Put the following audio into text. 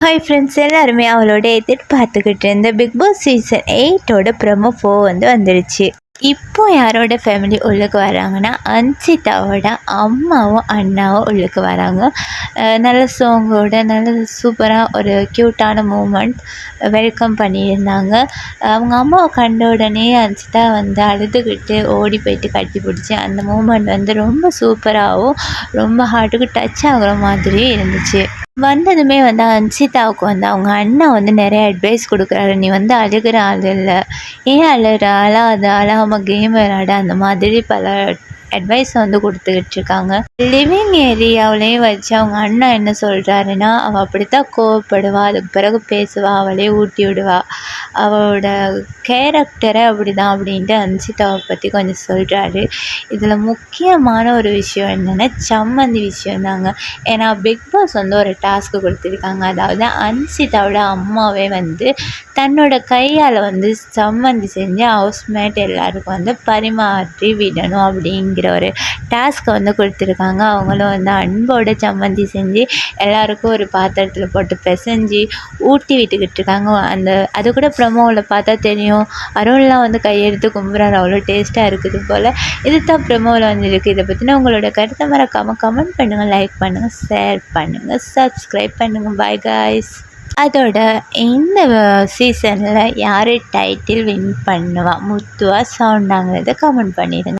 Hi friends எல்லாருமே அவளோட எதிர்பார்த்துக்கிட்டு இருந்த பிக் பாஸ் சீசன் எயிட்டோட ப்ரமோ ஃபோ வந்து வந்துடுச்சு இப்போ யாரோட ஃபேமிலி உள்ளுக்கு வராங்கன்னா அன்சிதாவோட அம்மாவும் அண்ணாவும் உள்ளுக்கு வராங்க. நல்ல சாங்கோட நல்ல சூப்பராக ஒரு க்யூட்டான மூமெண்ட் வெல்கம் பண்ணியிருந்தாங்க. அவங்க அம்மாவை கண்ட உடனே அன்சிதா வந்து அழுதுகிட்டு ஓடி போயிட்டு கட்டி பிடிச்சி அந்த மூமெண்ட் வந்து ரொம்ப சூப்பராகவும் ரொம்ப ஹார்ட்டுக்கு டச் ஆகுற மாதிரியும் இருந்துச்சு. வந்ததுமே வந்து அன்சிதாவுக்கு வந்து அவங்க அண்ணா வந்து நிறைய அட்வைஸ் கொடுக்குறாரு. நீ வந்து அழுகிற ஆள் இல்லை. ஏன் அழுகிற அழாத. அழகாமல் கேம் விளையாட. அந்த மாதிரி பல அட்வைஸ் வந்து கொடுத்துக்கிட்டு இருக்காங்க லிவிங் ஏரியாவிலையும் வச்சு அவங்க அண்ணா என்ன சொல்கிறாருன்னா அவள் அப்படித்தான் கோவப்படுவா. அதுக்கு பிறகு பேசுவா அவளே ஊட்டி விடுவா. அவளோட கேரக்டரை அப்படி தான் அப்படின்ட்டு அன்சிதாவை பற்றி கொஞ்சம் சொல்கிறாரு இதில் முக்கியமான ஒரு விஷயம் என்னென்னா சம்மந்தி விஷயம் தாங்க ஏன்னா பிக் பாஸ் வந்து ஒரு டாஸ்க்கு கொடுத்துருக்காங்க. அதாவது அன்சிதாவோட அம்மாவே வந்து தன்னோட கையால் வந்து சம்மந்தி செஞ்சு ஹவுஸ்மேட் எல்லாருக்கும் வந்து பரிமாற்றி விடணும் அப்படிங்கிற ஒரு டாஸ்க்கை வந்து கொடுத்துருக்காங்க. அவங்களும் வந்து அன்போட சம்மந்தி செஞ்சு எல்லாருக்கும் ஒரு பாத்திரத்தில் போட்டு பிசைஞ்சு ஊட்டி விட்டுக்கிட்டு இருக்காங்க. அந்த அது கூட ப்ரமோவில் பார்த்தா தெரியும். அருண்லாம் வந்து கையெடுத்து கும்புறாரு. அவ்வளோ டேஸ்ட்டாக இருக்குது போல். இது தான் ப்ரமோவில் வந்து இருக்குது இதை பற்றின உங்களோட கருத்தை மறக்காமல் கமெண்ட் பண்ணுங்கள் லைக் பண்ணுங்கள் ஷேர் பண்ணுங்கள் சப்ஸ்கிரைப் பண்ணுங்கள் பாய் காய்ஸ் அதோட இந்த சீசனில் யார் டைட்டில் வின் பண்ணுவா? முத்துவா சவுண்டாங்கிறத கமெண்ட் பண்ணிடுங்க.